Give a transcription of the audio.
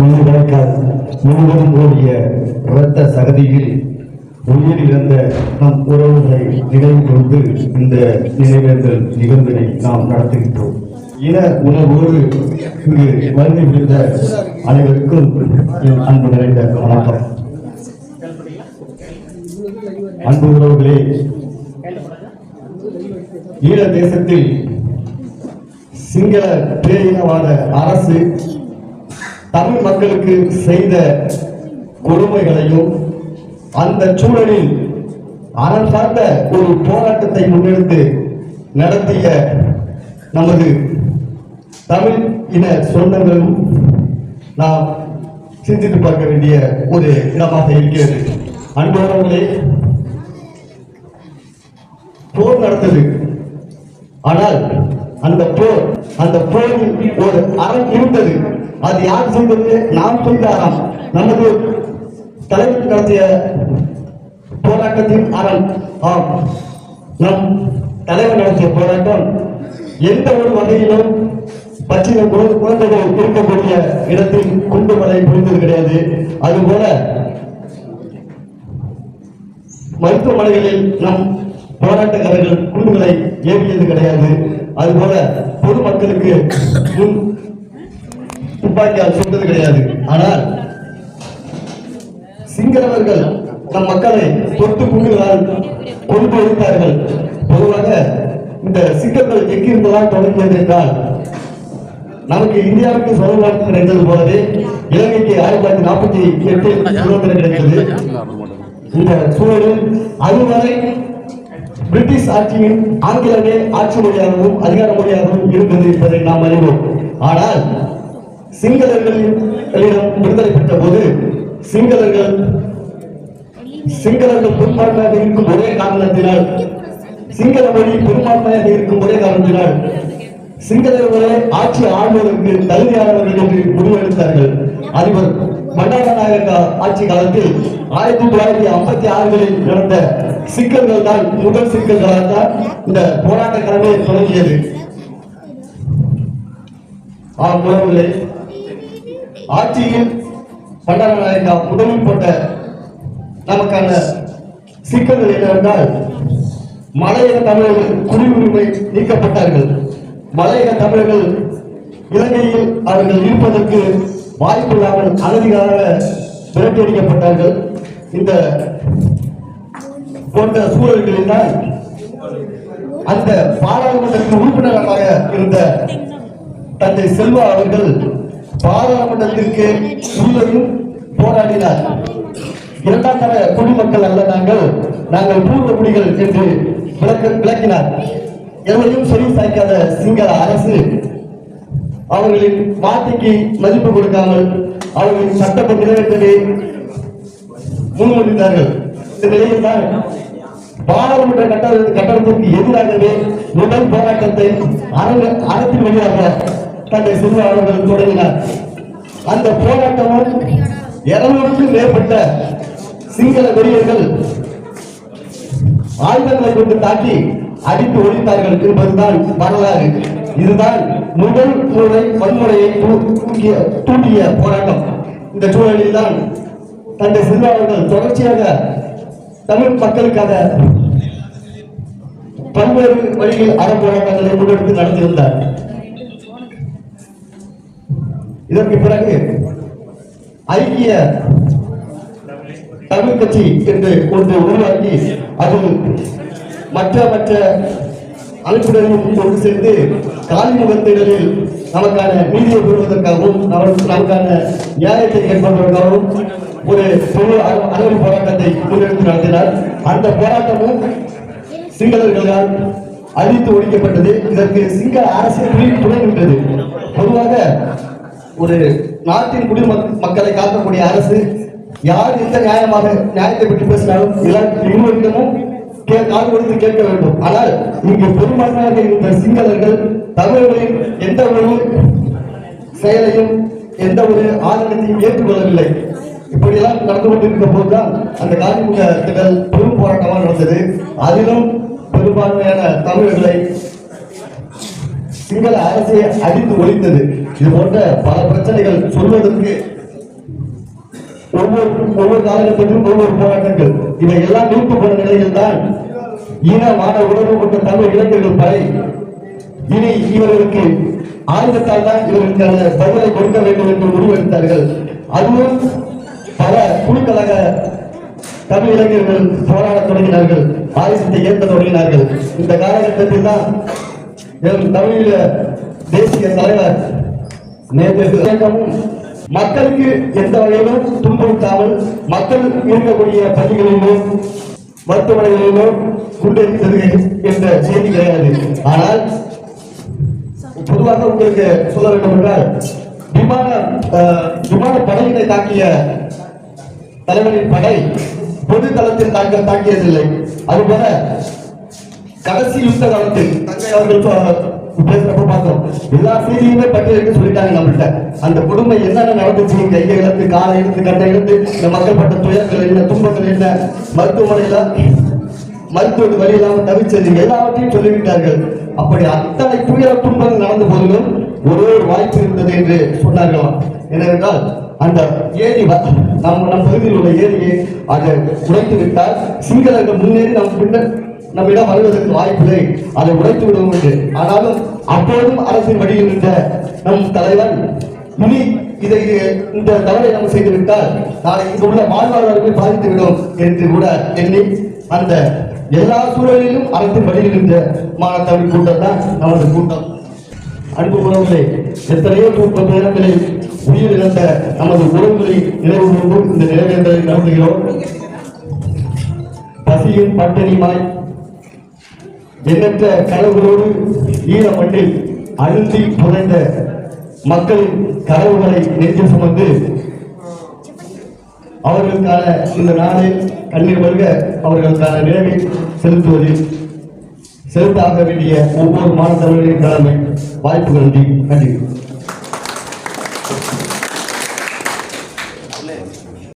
முழுவதற்கால் முழுவதும் ஓடிய இரத்த சகதியில் உயிரிழந்த நம் உறவுகளை நினைவு கொண்டு இந்த நினைவேந்தல் நிகழ்வினை நாம் நடத்துகின்றோம். இன உணர்வோடு இங்கு வருகை விழுந்த அனைவருக்கும் என் அன்பு நிறைந்த வணக்கம். அன்பு உறவுகளே ஈழ தேசத்தில் சிங்கள பேரினவாத அரசு தமிழ் மக்களுக்கு செய்த கொடுமைகளையும் அந்த சூழலில் அறம் சார்ந்த ஒரு போராட்டத்தை முன்னெடுத்து நடத்திய நமது தமிழ் இன சொந்தங்களும் நாம் சிந்தித்து பார்க்க வேண்டிய ஒரு இடமாக இருக்கிறது. அன்பானவர்களே போர் நடந்தது. ஆனால் அந்த போர் அந்த போரில் ஒரு அறம் இருந்தது. அது யார் செய்தது நாம் செய்த அறம் நமது தலைவர் நடத்திய போராட்டத்தின் அறம் ஆம். நம் தலைவர் நடத்திய போராட்டம் எந்த ஒரு வகையிலும் பச்சின குழந்தைகள் இருக்கக்கூடிய இடத்தில் குண்டு மலை புரிந்தது கிடையாது. அதுபோல மருத்துவமனைகளில் நம் போராட்டக்காரர்கள் குண்டுகளை ஏவியது கிடையாது. அதுபோல பொதுமக்களுக்கு முன் துப்பாக்கியால் சுட்டது கிடையாது. ஆனால் சிங்களவர்கள் நம் மக்களை தொட்டு குண்டுகளால் கொண்டு வைத்தார்கள் பொதுவாக இந்த சிங்கங்கள் எங்கிருந்தெல்லாம் தொடங்கியது என்றால் நமக்கு இந்தியாவுக்கு சுதந்திரம் கிடைத்தது போலவே இலங்கைக்கு ஆயிரத்தி தொள்ளாயிரத்தி நாற்பத்தி எட்டில் சுதந்திரம் கிடைத்தது. இந்த சூழலில் அதுவரை பிரிட்டிஷ் ஆட்சியின் ஆங்கிலமே ஆட்சி மொழியாகவும் அதிகார மொழியாகவும் இருந்தது என்பதை நாம் அறிவோம். ஆனால் சிங்களர்களிடம் விடுதலை பெற்ற போது சிங்களர்கள் சிங்களர்கள் பெரும்பான்மையாக இருக்கும் ஒரே காரணத்தினால் சிங்கள மொழி பெரும்பான்மையாக இருக்கும் ஒரே காரணத்தினால் சிங்களர்களே ஆட்சி ஆளுவதற்கு தகுதியானவர்கள் என்று முடிவெடுத்தார்கள். அதிபர் பண்டாரநாயக ஆட்சி காலத்தில் ஆயிரத்தி தொள்ளாயிரத்தி ஐம்பத்தி ஆறுகளில் நடந்த சிக்கல்கள் தான் முதல் சிக்கல்களாக தான் இந்த போராட்ட கடமை தொடங்கியது. ஆ உறவுகளே ஆட்சியில் பண்டாரநாயகா முதலில் போட்ட நமக்கான சிக்கல்கள் என்னவென்றால் மலையக தமிழர்கள் குடியுரிமை நீக்கப்பட்டார்கள். மலையக தமிழர்கள் இலங்கையில் அவர்கள் இருப்பதற்கு வாய்ப்பு இல்லாமல் அகதிகளாக விரட்டியடிக்கப்பட்டார்கள் இந்த போன்ற சூழல்களினால் அந்த பாராளுமன்றத்தின் உறுப்பினராக இருந்த தந்தை செல்வா அவர்கள் பாராளுமன்றத்திற்கு உள்ளதும் போராடினார். இரண்டாம் தர குடிமக்கள் அல்ல நாங்கள் நாங்கள் பூர்வ குடிகள் என்று விளக்க விளக்கினார். எவரையும் சரி சாய்க்காத சிங்கள அரசு அவர்களின் வார்த்தைக்கு மதிப்பு கொடுக்காமல் அவர்களின் சட்டத்தை நிறைவேற்றவே முன்மொழிந்தார்கள். இந்த நிலையில் தான் பாராளுமன்ற கட்டட கட்டடத்திற்கு எதிராகவே முதல் போராட்டத்தை அரங்க அரசின் வழியாக தந்தை சிறுவா அவர்கள் தொடங்கினார். அந்த போராட்டமும் இருநூறுக்கும் மேற்பட்ட சிங்கள வெறியர்கள் ஆயுதங்களை கொண்டு தாக்கி அடித்து ஒழித்தார்கள் என்பதுதான் வரலாறு. இதுதான் முதல் முறை வன்முறையை தூக்கிய தூண்டிய போராட்டம். இந்த சூழலில் தான் தந்தை சிறுவா தொடர்ச்சியாக தமிழ் மக்களுக்காக பல்வேறு வழியில் அறப்போராட்டங்களை முன்னெடுத்து நடத்தியிருந்தார். இதற்கு பிறகு ஐக்கிய தமிழ் கட்சி என்று ஒன்று உருவாக்கி அதில் மற்ற மற்ற அமைப்புகளையும் கொண்டு சேர்ந்து காலிமுகத்திடலில் நமக்கான நீதியை பெறுவதற்காகவும் நமக்கான நியாயத்தை ஏற்படுவதற்காகவும் ஒரு பெரிய அளவு போராட்டத்தை முன்னெடுத்து நடத்தினார். அந்த போராட்டமும் சிங்களர்களால் அழித்து ஒழிக்கப்பட்டது. இதற்கு சிங்கள அரசு துணை நின்றது. பொதுவாக ஒரு நாட்டின் குடிமக் மக்களை காக்கக்கூடிய அரசு யார் எந்த நியாயமாக நியாயத்தை பற்றி பேசினாலும் எல்லா- இருவரிடமும் கே- காது கொடுத்து கேட்க வேண்டும். ஆனால் இங்கு பெரும்பான்மையாக இருந்த சிங்களர்கள் தமிழர்களின் எந்த ஒரு செயலையும் எந்த ஒரு ஆதங்கத்தையும் ஏற்றுக்கொள்ளவில்லை. இப்படியெல்லாம் நடந்து கொண்டிருக்க போதுதான் அந்த காந்திமுக திடல் பெரும் போராட்டமாக நடந்தது. அதிலும் பெரும்பான்மையான தமிழர்களை சிங்கள அரசை அடித்து ஒழித்தது. இது போன்ற பல பிரச்சனைகள் சொல்வதற்கு ஒவ்வொரு ஒவ்வொரு காலகட்டத்திலும் ஒவ்வொரு போராட்டங்கள். இவை எல்லாம் நீட்டு போன நிலையில் தான் இன உணர்வு கொண்ட தமிழ் இளைஞர்கள் படை. இனி இவர்களுக்கு ஆயுதத்தால் தான் இவர்களுக்கான பதிலை கொடுக்க வேண்டும் என்று முடிவெடுத்தார்கள். அதுவும் பல குழுக்களாக தமிழ் இளைஞர்கள் போராட தொடங்கினார்கள். ஆயுதத்தை ஏற்க தொடங்கினார்கள். இந்த காலகட்டத்தில் தான் எம் தமிழீழ தேசிய தலைவர் நேற்று மக்களுக்கு எந்த வகையிலும் துன்புறுத்தாமல் மக்கள் இருக்கக்கூடிய பள்ளிகளிலும் மருத்துவமனைகளிலும் குண்டெடுத்தது என்ற செய்தி கிடையாது. ஆனால் பொதுவாக உங்களுக்கு சொல்ல வேண்டும் என்றால் விமான விமான படையினை தாக்கிய தலைவரின் படை பொது தளத்தில் தாக்க தாக்கியதில்லை. அதுபோல கடைசி யுத்த காலத்தில் தங்கை அவர்கள் பேசுறப்ப பார்த்தோம் எல்லா செய்தியுமே பட்டியலிட்டு சொல்லிட்டாங்க நம்மள்ட்ட. அந்த கொடுமை என்னென்ன நடந்துச்சு? கையை இழந்து காலை இழுத்து கட்டை இழுத்து இந்த மக்கள் பட்ட துயரங்கள் என்ன துன்பங்கள் என்ன? மருத்துவமனையில மருத்துவ வழி இல்லாம தவிச்சது எல்லாவற்றையும் சொல்லிவிட்டார்கள். அப்படி அத்தனை துயர துன்பங்கள் நடந்த போதிலும் ஒரே ஒரு வாய்ப்பு இருந்தது என்று சொன்னார்களாம் என்னவென்றால் அந்த ஏரி வ- நம்ம நம் பகுதியில் உள்ள ஏரியை அதை உடைத்து விட்டால் சிங்களர்கள் முன்னேறி நம் பின்னர் நம்மிடம் வருவதற்கு வாய்ப்பில்லை. அதை உடைத்து விடுவோம் என்று. ஆனாலும் அப்போதும் அரசின் வழியில் இருந்த நம் தலைவன் இனி இதை இந்த தவறை நம்ம செய்துவிட்டால் நாளை இங்கு உள்ள வாழ்வாதாரத்தை பாதித்து விடும் என்று கூட எண்ணி அந்த எல்லா சூழலிலும் அரசின் வழியில் இருந்த மாணத்தமிழ் கூட்டம் தான் நமது கூட்டம். அன்பு உறவுகளை எத்தனையோ கூட்ட நேரங்களில் உயிரிழந்த நமது உறவுகளை நினைவு கூர்ந்து இந்த நிறைவேற்றலை நடத்துகிறோம். பசியும் பட்டினியுமாய் எண்ணற்ற கனவுகளோடு ஈர மண்ணில் அழுந்தி புதைந்த மக்களின் கனவுகளை நெஞ்சு சுமந்து அவர்களுக்கான இந்த நாளில் கண்ணீர் வருக அவர்களுக்கான நினைவை செலுத்துவதில் செலுத்தாக வேண்டிய ஒவ்வொரு மாணவர்களின் கடமை வாய்ப்புகள் நன்றி நன்றி.